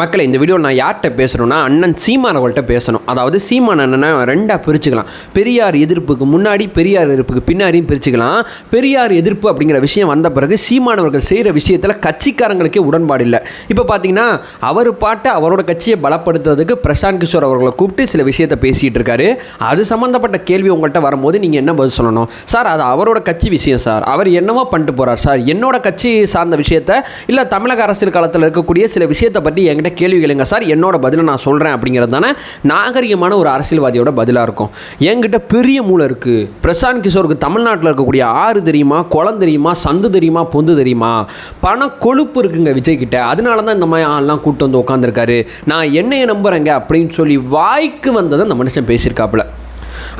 மக்களை இந்த வீடியோ நான் யார்கிட்ட பேசணும்னா அண்ணன் சீமான் அவள்கிட்ட பேசணும். அதாவது சீமான் அண்ணனை ரெண்டாக பிரிச்சுக்கலாம். பெரியார் எதிர்ப்புக்கு முன்னாடி பெரியார் எதிர்ப்புக்கு பின்னாடியும் பிரிச்சுக்கலாம். பெரியார் எதிர்ப்பு அப்படிங்கிற விஷயம் வந்த பிறகு சீமானவர்கள் செய்கிற விஷயத்தில் கட்சிக்காரங்களுக்கே உடன்பாடு இல்லை. இப்போ பார்த்தீங்கன்னா அவர் பாட்டை அவரோட கட்சியை பலப்படுத்துறதுக்கு பிரசாந்த் கிஷோர் அவர்களை கூப்பிட்டு சில விஷயத்தை பேசிகிட்டு இருக்காரு. அது சம்மந்தப்பட்ட கேள்வி உங்கள்கிட்ட வரும்போது நீங்கள் என்ன பதில் சொல்லணும்? சார் அது அவரோட கட்சி விஷயம் சார். அவர் என்னவோ பண்ணிட்டு போகிறார் சார். என்னோட கட்சி சார்ந்த விஷயத்த இல்லை தமிழக அரசியல் காலத்தில் இருக்கக்கூடிய சில விஷயத்தை பற்றி என்கிட்ட கேள்வி கேளுங்க. சார் என்னோட பதிலை நான் சொல்கிறேன் அப்படிங்கிறது தானே நாகரிகமான ஒரு அரசியல்வாதியோட பதிலாக இருக்கும். என்கிட்ட பெரிய மூளை இருக்குது பிரசாந்த் கிஷோருக்கு தமிழ்நாட்டில் இருக்கக்கூடிய ஆறு தெரியுமா குளம் தெரியுமா சந்து தெரியுமா பொந்து தெரியுமா? பண கொழுப்பு இருக்குங்க விஜய் கிட்ட. அதனால தான் இந்த மாதிரி ஆள்லாம் கூட்டு வந்து உட்காந்துருக்காரு நான் என்னையை நம்புகிறேங்க அப்படின்னு சொல்லி வாய்க்கு வந்ததை அந்த மனுஷன் பேசியிருக்காப்புல.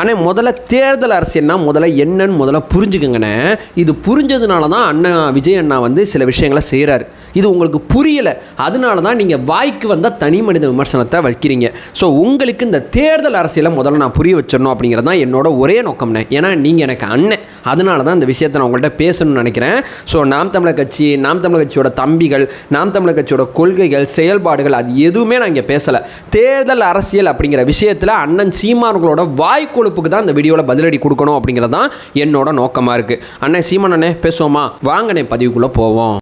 ஆனால் முதல்ல தேர்தல் அரசியல்னா முதல்ல என்னன்னு முதல்ல புரிஞ்சுக்கங்கண்ணே. இது புரிஞ்சதுனால தான் அண்ணா விஜய் அண்ணா வந்து சில விஷயங்களை செய்கிறாரு இது உங்களுக்கு புரியலை. அதனால தான் நீங்கள் வாய்க்கு வந்தால் தனி மனித விமர்சனத்தை வைக்கிறீங்க. ஸோ உங்களுக்கு இந்த தேர்தல் அரசியலை முதல்ல நான் புரிய வச்சிடணும் அப்படிங்கிறது தான் என்னோட ஒரே நோக்கம்னே ஏன்னா நீங்கள் எனக்கு அண்ணன் அதனால தான் இந்த விஷயத்தை நான் உங்கள்கிட்ட பேசணும்னு நினைக்கிறேன். ஸோ நாம் தமிழர் கட்சி நாம் தமிழர் கட்சியோட தம்பிகள் நாம் தமிழர் கட்சியோட கொள்கைகள் செயல்பாடுகள் அது எதுவுமே நான் இங்கே பேசலை. தேர்தல் அரசியல் அப்படிங்கிற விஷயத்தில் அண்ணன் சீமான்களோட வாய் கொழுப்புக்கு தான் இந்த வீடியோவில் பதிலடி கொடுக்கணும் அப்படிங்கிறது தான் என்னோட நோக்கமாக இருக்குது அண்ணே சீமான் பேசுவோமா? வாங்கண்ணே பதிவுக்குள்ளே போவோம்.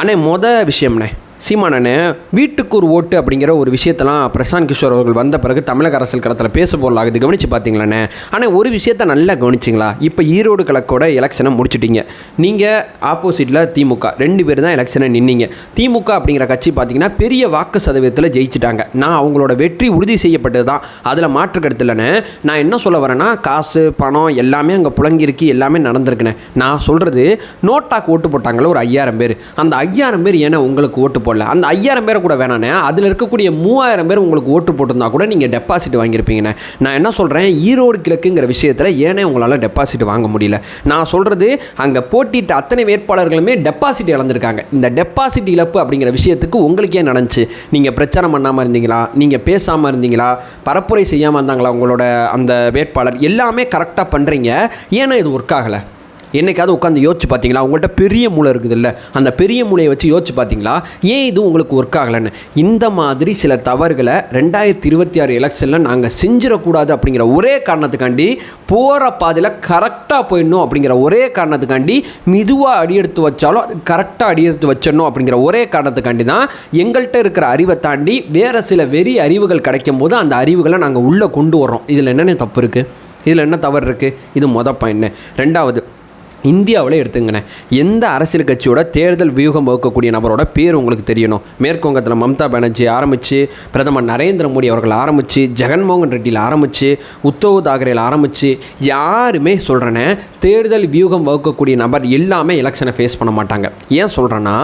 அண்ணே மொதல் விஷயம்ண்ணே. சீமானண்ணே வீட்டுக்கு ஒரு ஓட்டு அப்படிங்கிற ஒரு விஷயத்தெல்லாம் பிரசாந்த் கிஷோர் அவர்கள் வந்த பிறகு தமிழக அரசியல் களத்தில் பேச பொருளாகுது. கவனிச்சு பார்த்தீங்களாண்ணே ஆனால் ஒரு விஷயத்த நல்லா கவனிச்சிங்களா? இப்போ ஈரோடு கிழக்கோட எலெக்ஷனை முடிச்சிட்டீங்க. நீங்கள் ஆப்போசிட்டில் திமுக. ரெண்டு பேர் தான் எலெக்ஷனை நின்னீங்க. திமுக அப்படிங்கிற கட்சி பார்த்தீங்கன்னா பெரிய வாக்கு சதவீதத்தில் ஜெயிச்சிட்டாங்க. நான் அவங்களோட வெற்றி உறுதி செய்யப்பட்டது தான். அதில் மாற்று கருத்து இல்லைண்ணே நான் என்ன சொல்ல வரேன்னா காசு பணம் எல்லாமே அங்கே புழங்கியிருக்கு எல்லாமே நடந்திருக்குண்ணே நான் சொல்கிறது நோட்டாக்கு ஓட்டு போட்டாங்களே ஒரு ஐயாயிரம் பேர். அந்த ஐயாயிரம் பேர் ஏன்னா உங்களுக்கு ஓட்டு போடல. அந்த ஐயாயிரம் பேரை கூட வேணாண்ணே அதில் இருக்கக்கூடிய மூவாயிரம் பேர் உங்களுக்கு ஓட்டு போட்டிருந்தா கூட நீங்கள் டெபாசிட் வாங்கியிருப்பீங்கண்ணே. நான் என்ன சொல்கிறேன் ஈரோடு கிழக்குங்கிற விஷயத்தில் ஏனே உங்களால் டெபாசிட் வாங்க முடியல. நான் சொல்கிறது அங்கே போட்டிட்டு அத்தனை வேட்பாளர்களுமே டெபாசிட் இழந்திருக்காங்க. இந்த டெபாசிட் இழப்பு அப்படிங்கிற விஷயத்துக்கு உங்களுக்கே நடந்துச்சு? நீங்கள் பிரச்சாரம் பண்ணாமல் இருந்தீங்களா? நீங்கள் பேசாமல் இருந்தீங்களா? பரப்புரை செய்யாமல் இருந்தாங்களா உங்களோட அந்த வேட்பாளர்? எல்லாமே கரெக்டாக பண்ணுறீங்க ஏன்னா இது ஒர்க் ஆகலை. என்னைக்காவது உட்காந்து யோசிச்சு பார்த்தீங்களா? உங்கள்கிட்ட பெரிய மூளை இருக்குது இல்லை அந்த பெரிய மூளையை வச்சு யோசிச்சு பார்த்தீங்களா? ஏன் இது உங்களுக்கு ஒர்க் ஆகலைன்னு? இந்த மாதிரி சில தவறுகளை ரெண்டாயிரத்தி இருபத்தி ஆறு எலெக்ஷனில் நாங்கள் செஞ்சிடக்கூடாது அப்படிங்கிற ஒரே காரணத்துக்காண்டி போகிற பாதையில் கரெக்டாக போயிடணும் அப்படிங்கிற ஒரே காரணத்துக்காண்டி மெதுவாக அடியெடுத்து வச்சாலும் அது கரெக்டாக அடியெடுத்து வச்சிடணும் அப்படிங்கிற ஒரே காரணத்துக்காண்டி தான் எங்கள்கிட்ட இருக்கிற அறிவை தாண்டி வேறு சில வெறி அறிவுகள் கிடைக்கும் போது அந்த அறிவுகளை நாங்கள் உள்ளே கொண்டு வர்றோம். இதில் என்னென்ன தப்பு இருக்குது இதில் என்ன தவறு இருக்குது இது மொதல் பாயிண்ட் ரெண்டாவது இந்தியாவில் எடுத்துங்கண்ணே எந்த அரசியல் கட்சியோட தேர்தல் வியூகம் வகுக்கக்கூடிய நபரோட பேர் உங்களுக்கு தெரியணும். மேற்குவங்கத்தில் மம்தா பானர்ஜி ஆரம்பித்து பிரதமர் நரேந்திர மோடி அவர்கள் ஆரம்பித்து ஜெகன்மோகன் ரெட்டியில் ஆரம்பித்து உத்தவ் தாக்கரேயில் ஆரம்பித்து யாருமே சொல்கிறேனே தேர்தல் வியூகம் வகுக்கக்கூடிய நபர் எல்லாமே எலெக்ஷனை ஃபேஸ் பண்ண மாட்டாங்க. ஏன் சொல்கிறேன்னா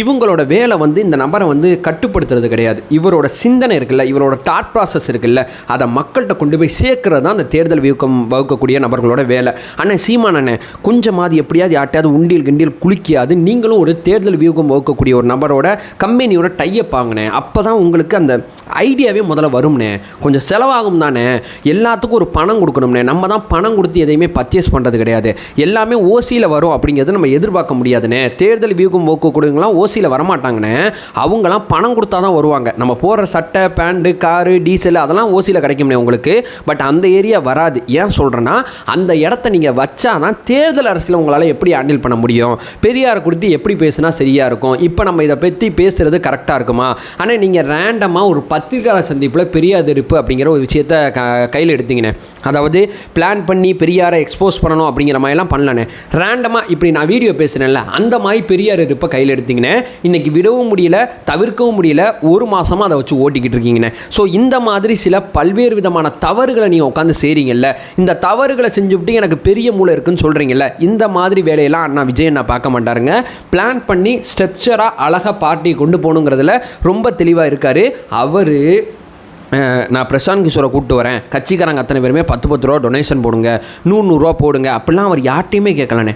இவங்களோட வேலை வந்து இந்த நபரை வந்து கட்டுப்படுத்துறது கிடையாது. இவரோட சிந்தனை இருக்குல்ல இவரோட தாட் ப்ராசஸ் இருக்குல்ல அதை மக்கள்கிட்ட கொண்டு போய் சேர்க்கறது தான் அந்த தேர்தல் வியூகம் வகுக்கக்கூடிய நபர்களோட வேலை. அண்ணன் சீமான் அண்ணன் கொஞ்சமாக எப்படியாவது யார்ட்டையாவது உண்டியல் கிண்டியல் குளிக்காது நீங்களும் ஒரு தேர்தல் வியூகம் வகுக்கக்கூடிய ஒரு நபரோட கம்பெனியோட டையப் வாங்கினேன் அப்போ தான் உங்களுக்கு அந்த ஐடியாவே முதல்ல வரும்னே. கொஞ்சம் செலவாகும் தானே. எல்லாத்துக்கும் ஒரு பணம் கொடுக்கணும்னே. நம்ம தான் பணம் கொடுத்து எதையுமே பர்ச்சேஸ் பண்ணுறது கிடையாது. எல்லாமே ஓசியில் வரும் அப்படிங்கிறது நம்ம எதிர்பார்க்க முடியாதுண்ணே. தேர்தல் வியூகம் கொடுங்கலாம் ஓசியில் வரமாட்டாங்கண்ணே. அவங்களாம் பணம் கொடுத்தா தான் வருவாங்க. நம்ம போடுற சட்டை பேண்ட்டு காரு டீசல் அதெல்லாம் ஓசியில் கிடைக்கும்னே உங்களுக்கு. பட் அந்த ஏரியா வராது. ஏன் சொல்கிறேன்னா அந்த இடத்த நீங்கள் வச்சா தான் தேர்தல் அரசியல் உங்களால் எப்படி ஹேண்டில் பண்ண முடியும்? பெரியார் குறித்து எப்படி பேசுனா சரியாக இருக்கும்? இப்போ நம்ம இதை பற்றி பேசுகிறது கரெக்டாக இருக்குமா? ஆனால் நீங்கள் ரேண்டமாக ஒரு பத்திரிகையாளர் சந்திப்பில் பெரியார் எதிர்ப்பு அப்படிங்கிற ஒரு விஷயத்த க கையில் எடுத்தீங்கண்ணே. அதாவது பிளான் பண்ணி பெரியாரை எக்ஸ்போஸ் பண்ணணும் அப்படிங்கிற மாதிரிலாம் பண்ணலண்ணே. ரேண்டமாக இப்படி நான் வீடியோ பேசுகிறேன்ல அந்த மாதிரி பெரியார் இருப்பை கையில் எடுத்திங்கண்ணே இன்றைக்கி விடவும் முடியல தவிர்க்கவும் முடியல ஒரு மாதமாக அதை வச்சு ஓட்டிக்கிட்டு இருக்கீங்கண்ணே. ஸோ இந்த மாதிரி சில பல்வேறு விதமான தவறுகளை நீங்கள் உட்காந்து செய்கிறீங்கல்ல இந்த தவறுகளை செஞ்சுவிட்டு எனக்கு பெரிய மூளை இருக்குன்னு சொல்கிறீங்கல்ல இந்த மாதிரி வேலையெல்லாம் அண்ணா விஜய் என்ன பார்க்க மாட்டாருங்க. பிளான் பண்ணி ஸ்ட்ரக்சராக அழகாக பார்ட்டி கொண்டு போகணுங்கிறதுல ரொம்ப தெளிவாக இருக்கார். அவர் நான் பிரசாந்த் கிஷோரை கூப்பிட்டு வரேன். கட்சிக்காரங்க அத்தனை பேருமே பத்து பத்து ரூபா டொனேஷன் போடுங்க. நூறு நூறுரூவா போடுங்க. அப்படிலாம் அவர் யார்ட்டையுமே கேட்கலண்ணே.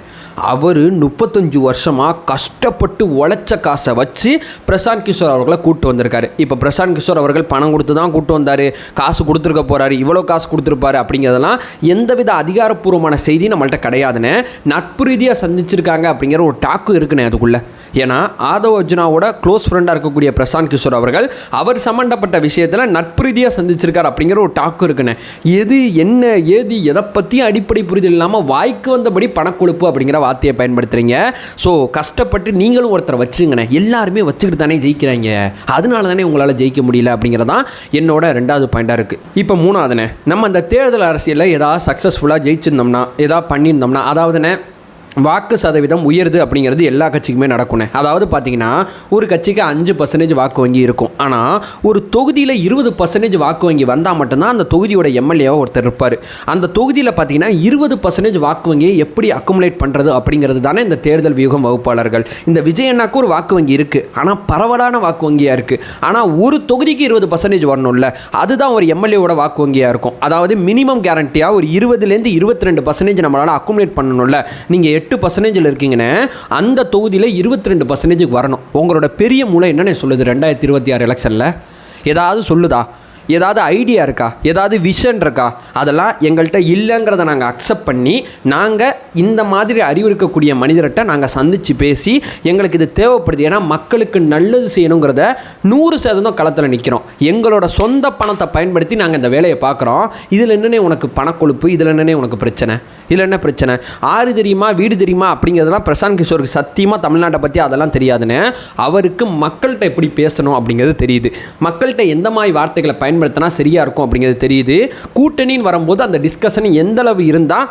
அவர் முப்பத்தஞ்சு வருஷமாக கஷ்டப்பட்டு உழைச்ச காசை வச்சு பிரசாந்த் கிஷோர் அவர்களை கூப்பிட்டு வந்திருக்காரு. இப்போ பிரசாந்த் கிஷோர் அவர்கள் பணம் கொடுத்து தான் கூப்பிட்டு வந்தார். காசு கொடுத்துருக்க போகிறாரு இவ்வளோ காசு கொடுத்துருப்பாரு அப்படிங்கிறதெல்லாம் எந்தவித அதிகாரப்பூர்வமான செய்தி நம்மள்ட்ட கிடையாதுன்னு நட்பு ரீதியாக சந்திச்சிருக்காங்க அப்படிங்கிற ஒரு டாக்கு இருக்குண்ணே அதுக்குள்ளே. ஏன்னா ஆதவ் அர்ஜுனாவோட க்ளோஸ் ஃப்ரெண்டாக இருக்கக்கூடிய பிரசாந்த் கிஷோர் அவர்கள் அவர் சம்மந்தப்பட்ட விஷயத்தில் நட்பு ரீதியாக சந்திச்சிருக்கார் அப்படிங்கிற ஒரு டாக்கு இருக்குண்ணே எது என்ன ஏது எதை பற்றியும் அடிப்படை புரிதல் இல்லாமல் வாய்க்கு வந்தபடி பணக்கொழுப்பு அப்படிங்கிற வார்த்தையை பயன்படுத்துகிறீங்க ஸோ கஷ்டப்பட்டு நீங்களும் ஒருத்தரை வச்சுங்கண்ணே. எல்லாருமே வச்சுக்கிட்டு தானே ஜெயிக்கிறாங்க. அதனால தானே உங்களால் ஜெயிக்க முடியல அப்படிங்கிறதான் என்னோட ரெண்டாவது பாயிண்டாக இருக்குது இப்போ மூணாவதுண்ணே. நம்ம அந்த தேர்தல் அரசியலில் ஏதாவது சக்ஸஸ்ஃபுல்லாக ஜெயிச்சிருந்தோம்னா ஏதாவது பண்ணியிருந்தோம்னா அதாவதுண்ணே வாக்கு சதவீதம் உயருது அப்படிங்கிறது எல்லா கட்சிக்குமே நடக்கும்ண்ணே அதாவது பார்த்தீங்கன்னா ஒரு கட்சிக்கு அஞ்சு பர்சன்டேஜ் வாக்கு வங்கி இருக்கும். ஆனால் ஒரு தொகுதியில் இருபது பர்சன்டேஜ் வாக்கு வங்கி வந்தால் மட்டும்தான் அந்த தொகுதியோட எம்எல்ஏவாக ஒருத்தர் இருப்பார். அந்த தொகுதியில் பார்த்தீங்கன்னா இருபது பர்சன்டேஜ் வாக்கு வங்கியை எப்படி அக்குமுலேட் பண்ணுறது அப்படிங்கிறது தானே இந்த தேர்தல் வியூகம் வகுப்பாளர்கள். இந்த விஜயண்ணாக்கு ஒரு வாக்கு வங்கி இருக்குது ஆனால் பரவலான வாக்கு வங்கியாக இருக்குது ஆனால் ஒரு தொகுதிக்கு இருபது பர்சன்டேஜ் வரணும்ல அதுதான் ஒரு எம்எல்ஏவோட வாக்கு வங்கியாக இருக்கும். அதாவது மினிமம் கேரண்டியாக ஒரு இருபதுலேருந்து இருபத்தி ரெண்டு பர்சன்டேஜ் நம்மளால் அக்குமுலேட் பண்ணணும்ல. நீங்கள் எட்டு எட்டு பர்சன்டேஜில் இருக்கீங்கன்னு அந்த தொகுதியில் இருபத்தி ரெண்டு பர்சன்டேஜுக்கு வரணும். உங்களோட பெரிய மூளை என்னென்ன சொல்லுது ரெண்டாயிரத்தி இருபத்தி ஆறு எலெக்ஷனில் ஏதாவது சொல்லுதா? ஏதாவது ஐடியா இருக்கா? ஏதாவது விஷன் இருக்கா? அதெல்லாம் எங்கள்கிட்ட இல்லைங்கிறத நாங்கள் அக்செப்ட் பண்ணி நாங்கள் இந்த மாதிரி அறிவு இருக்கக்கூடிய மனிதர்கிட்ட நாங்கள் சந்தித்து பேசி எங்களுக்கு இது தேவைப்படுது. ஏன்னா மக்களுக்கு நல்லது செய்யணுங்கிறத நூறு சதவீதம் களத்தில் நிற்கிறோம் எங்களோட சொந்த பணத்தை பயன்படுத்தி நாங்கள் இந்த வேலையை பார்க்குறோம். இதில் என்னென்ன உனக்கு பணக்கொழுப்பு? இதில் என்னென்ன உனக்கு பிரச்சனை? இதில் என்ன பிரச்சனை? ஆறு தெரியுமா வீடு தெரியுமா அப்படிங்கிறதெல்லாம் பிரசாந்த் கிஷோருக்கு சத்தியமாக தமிழ்நாட்டை பற்றி அதெல்லாம் தெரியாதுன்னு அவருக்கு மக்கள்கிட்ட எப்படி பேசணும் அப்படிங்கிறது தெரியுது. மக்கள்கிட்ட எந்த மாதிரி வார்த்தைகளை பயன்படுத்தினா சரியாக இருக்கும் அப்படிங்கிறது தெரியுது. கூட்டணின்னு வரும்போது அந்த டிஸ்கஷன் எந்தளவு இருந்தால்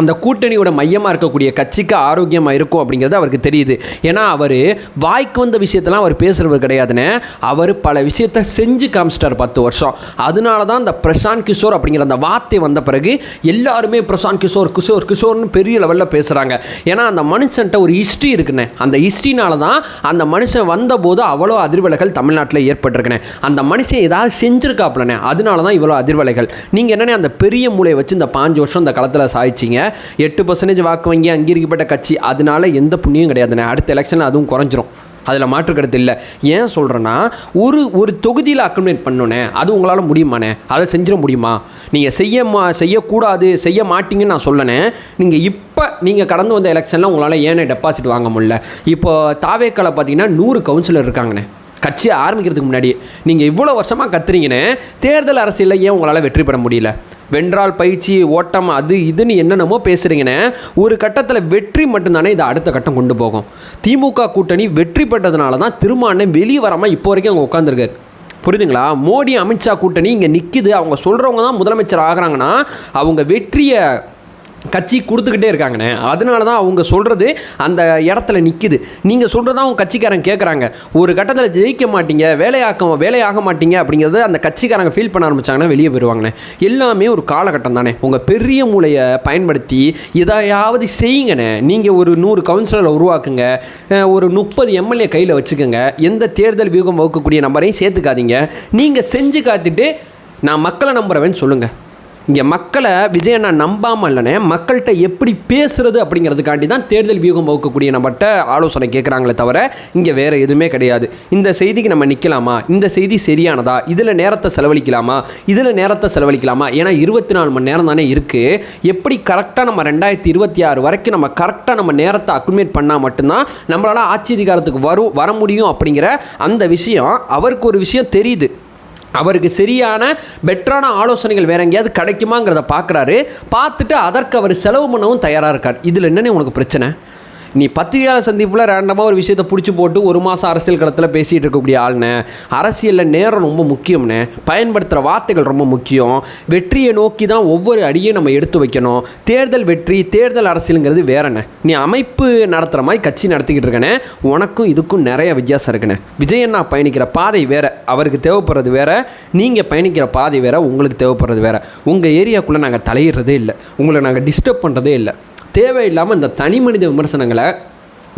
அந்த கூட்டணியோட மையமாக இருக்கக்கூடிய கட்சிக்கு ஆரோக்கியமாக இருக்கும் அப்படிங்கிறது அவருக்கு தெரியுது. ஏன்னா அவர் வாய்க்கு வந்த விஷயத்தெல்லாம் அவர் பேசுகிறவர் கிடையாதுன்னு அவர் பல விஷயத்த செஞ்சு காமிச்சிட்டார் பத்து வருஷம். அதனால தான் இந்த பிரசாந்த் கிஷோர் அப்படிங்கிற அந்த வார்த்தை வந்த பிறகு எல்லாருமே பிரசாந்த் கிஷோர் கிஷோர் கிஷோர்னு பெரிய லெவலில் பேசுகிறாங்க ஏன்னா அந்த மனுஷன்ட்ட ஒரு ஹிஸ்ட்ரி இருக்குண்ணே அந்த ஹிஸ்ட்ரினால தான் அந்த மனுஷன் வந்தபோது அவ்வளோ அதிர்வலைகள் தமிழ்நாட்டில் ஏற்பட்டிருக்குனே அந்த மனுஷன் ஏதாவது செஞ்சுருக்காப்லண்ணே அதனால தான் இவ்வளோ அதிர்வலைகள். நீங்கள் என்னென்ன அந்த பெரிய மூளையை வச்சு இந்த பாஞ்சு வருஷம் இந்த களத்தில் சாய்ச்சிங்க எட்டு பர்சன்டேஜ் வாக்கு வங்கி அங்கீகரிக்கப்பட்ட கட்சி. அதனால எந்த புண்ணியம் கிடையாதுண்ணே அடுத்த எலெக்ஷனில் அதுவும் குறைஞ்சிரும். அதில் மாற்று கருத்து இல்லை. ஏன் சொல்கிறேன்னா ஒரு ஒரு தொகுதியில் அக்கமடேட் பண்ணோன்னே அது உங்களால் முடியுமாண்ணே அதை செஞ்சிட முடியுமா? நீங்கள் செய்ய மா செய்யக்கூடாது செய்ய மாட்டீங்கன்னு நான் சொல்லனே. நீங்கள் இப்போ நீங்கள் கடந்து வந்த எலெக்ஷனில் உங்களால் ஏனே டெபாசிட் வாங்க முடியல. இப்போ தாவேக்கால பார்த்தீங்கன்னா நூறு கவுன்சிலர் இருக்காங்கண்ணே கட்சியை ஆரம்பிக்கிறதுக்கு முன்னாடி நீங்கள் இவ்வளோ வருஷமாக கத்துறீங்கன்னு தேர்தல் அரசியலில் ஏன் உங்களால் வெற்றி பெற முடியல? வென்றால் பயிற்சி ஓட்டம் அது இதுன்னு என்னென்னமோ பேசுகிறீங்கன்னு ஒரு கட்டத்தில் வெற்றி மட்டும்தானே இதை அடுத்த கட்டம் கொண்டு போகும். திமுக கூட்டணி வெற்றி பெற்றதுனால தான் திருமானே வெளியே வராமல் இப்போ வரைக்கும் அவங்க உட்காந்துருக்காரு புரியுதுங்களா? மோடி அமித்ஷா கூட்டணி இங்கே நிற்கிது அவங்க சொல்கிறவங்க தான் முதலமைச்சர் ஆகிறாங்கன்னா அவங்க வெற்றியை கட்சி கொடுத்துக்கிட்டே இருக்காங்கண்ணே. அதனால தான் அவங்க சொல்கிறது அந்த இடத்துல நிற்கிது நீங்கள் சொல்கிறது தான் அவங்க கட்சிக்காரங்க கேட்குறாங்க ஒரு கட்டத்தில் ஜெயிக்க மாட்டீங்க வேலையாக்க வேலையாக மாட்டீங்க அப்படிங்கிறது அந்த கட்சிக்காரங்க ஃபீல் பண்ண ஆரம்பிச்சாங்கன்னா வெளியே போயிடுவாங்கண்ணே எல்லாமே ஒரு காலகட்டம் தானே. உங்கள் பெரிய மூளையை பயன்படுத்தி எதையாவது செய்யுங்கண்ணே. நீங்கள் ஒரு நூறு கவுன்சிலரை உருவாக்குங்க. ஒரு முப்பது எம்எல்ஏ கையில் வச்சுக்கோங்க. எந்த தேர்தல் வியூகம் வகுக்கக்கூடிய நம்பரையும் சேர்த்துக்காதீங்க. நீங்கள் செஞ்சு காத்துட்டு நான் மக்களை நம்புறவேன்னு சொல்லுங்கள் இங்கே மக்களை விஜய் அண்ணா நம்பாமல் இல்லைனே மக்கள்கிட்ட எப்படி பேசுறது அப்படிங்கிறதுக்காண்டி தான் தேர்தல் வியூகம் வகுக்கக்கூடிய நம்மகிட்ட ஆலோசனை கேட்குறாங்களே தவிர இங்கே வேறு எதுவுமே கிடையாது. இந்த செய்திக்கு நம்ம நிற்கலாமா இந்த செய்தி சரியானதா? இதில் நேரத்தை செலவழிக்கலாமா? இதில் நேரத்தை செலவழிக்கலாமா? ஏன்னா இருபத்தி நாலு மணி நேரம் தானே இருக்குது எப்படி கரெக்டாக நம்ம ரெண்டாயிரத்தி இருபத்தி ஆறு வரைக்கும் நம்ம கரெக்டாக நம்ம நேரத்தை அக்குமேட் பண்ணால் மட்டும்தான் நம்மளால் ஆட்சி அதிகாரத்துக்கு வரும் வர முடியும் அப்படிங்கிற அந்த விஷயம் அவருக்கு ஒரு விஷயம் தெரியுது. அவருக்கு சரியான பெட்டரான ஆலோசனைகள் வேற எங்கேயாவது கிடைக்குமாங்கிறத பார்க்குறாரு. பார்த்துட்டு அதற்கு அவர் செலவு பண்ணவும் தயாராக இருக்கார். இதில் என்னென்ன உனக்கு பிரச்சனை? நீ பத்திரிகையாளர் சந்திப்பில் ரேண்டமாக ஒரு விஷயத்தை பிடிச்சி போட்டு ஒரு மாதம் அரசியல் களத்தில் பேசிகிட்டு இருக்கக்கூடிய ஆள்னே. அரசியலில் நேரம் ரொம்ப முக்கியம்னு. பயன்படுத்துகிற வார்த்தைகள் ரொம்ப முக்கியம். வெற்றியை நோக்கி தான் ஒவ்வொரு அடியும் நம்ம எடுத்து வைக்கணும். தேர்தல் வெற்றி தேர்தல் அரசியலுங்கிறது வேறண்ணே நீ அமைப்பு நடத்துகிற மாதிரி கட்சி நடத்திக்கிட்டு இருக்கனே உனக்கும் இதுக்கும் நிறைய வித்தியாசம் இருக்குண்ணே விஜயண்ணா பயணிக்கிற பாதை வேறு அவருக்கு தேவைப்படுறது வேறு. நீங்கள் பயணிக்கிற பாதை வேறு உங்களுக்கு தேவைப்படுறது வேறு. உங்கள் ஏரியாக்குள்ளே நாங்கள் தலையிடுறதே இல்லை. உங்களை நாங்கள் டிஸ்டர்ப் பண்ணுறதே இல்லை. தேவையில்லாமல் இந்த தனி மனித விமர்சனங்களை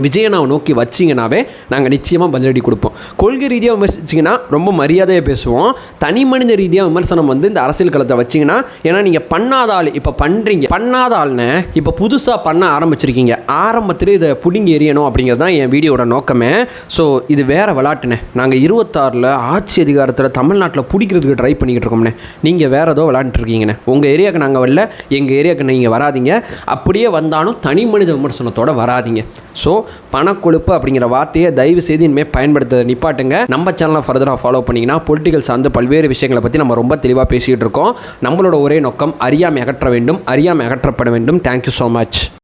விஜயனாவை நோக்கி வச்சிங்கனாவே நாங்கள் நிச்சயமாக பதிலடி கொடுப்போம். கொள்கை ரீதியாக விமர்சிச்சிங்கன்னா ரொம்ப மரியாதையாக பேசுவோம். தனி மனித ரீதியாக விமர்சனம் வந்து இந்த அரசியல் களத்தை வச்சிங்கன்னா ஏன்னா நீங்கள் பண்ணாத ஆள் இப்போ பண்ணுறீங்க பண்ணாத ஆள்னு இப்போ புதுசாக பண்ண ஆரம்பிச்சிருக்கீங்க. ஆரம்பத்தில் இதை பிடுங்கி எறியணும் அப்படிங்கிறது தான் என் வீடியோட நோக்கமே. ஸோ இது வேறு விளாட்டுனே. நாங்கள் இருபத்தாறில் ஆட்சி அதிகாரத்தில் தமிழ்நாட்டில் பிடிக்கிறதுக்கு ட்ரை பண்ணிக்கிட்டு இருக்கோம்னே. நீங்கள் வேறு ஏதோ விளாண்டுருக்கீங்கண்ணே உங்கள் ஏரியாவுக்கு நாங்கள் வரல. எங்கள் ஏரியாவுக்கு நீங்கள் வராதீங்க. அப்படியே வந்தாலும் தனி மனித விமர்சனத்தோடு வராதீங்க. ஸோ பணக்கொழுப்பு அப்படிங்கிற வார்த்தையை தயவு செய்து இனிமேல் பயன்படுத்த நிப்பாட்டுங்க. நம்ம சேனலை ஃபர்தராக ஃபாலோ பண்ணிங்கன்னா பொலிட்டிக்கல் சார்ந்த பல்வேறு விஷயங்களை பற்றி நம்ம ரொம்ப தெளிவாக பேசிகிட்டு இருக்கோம். நம்மளோட ஒரே நோக்கம் அறியாமை அகற்ற வேண்டும் அறியாமை அகற்றப்பட வேண்டும். Thank you so much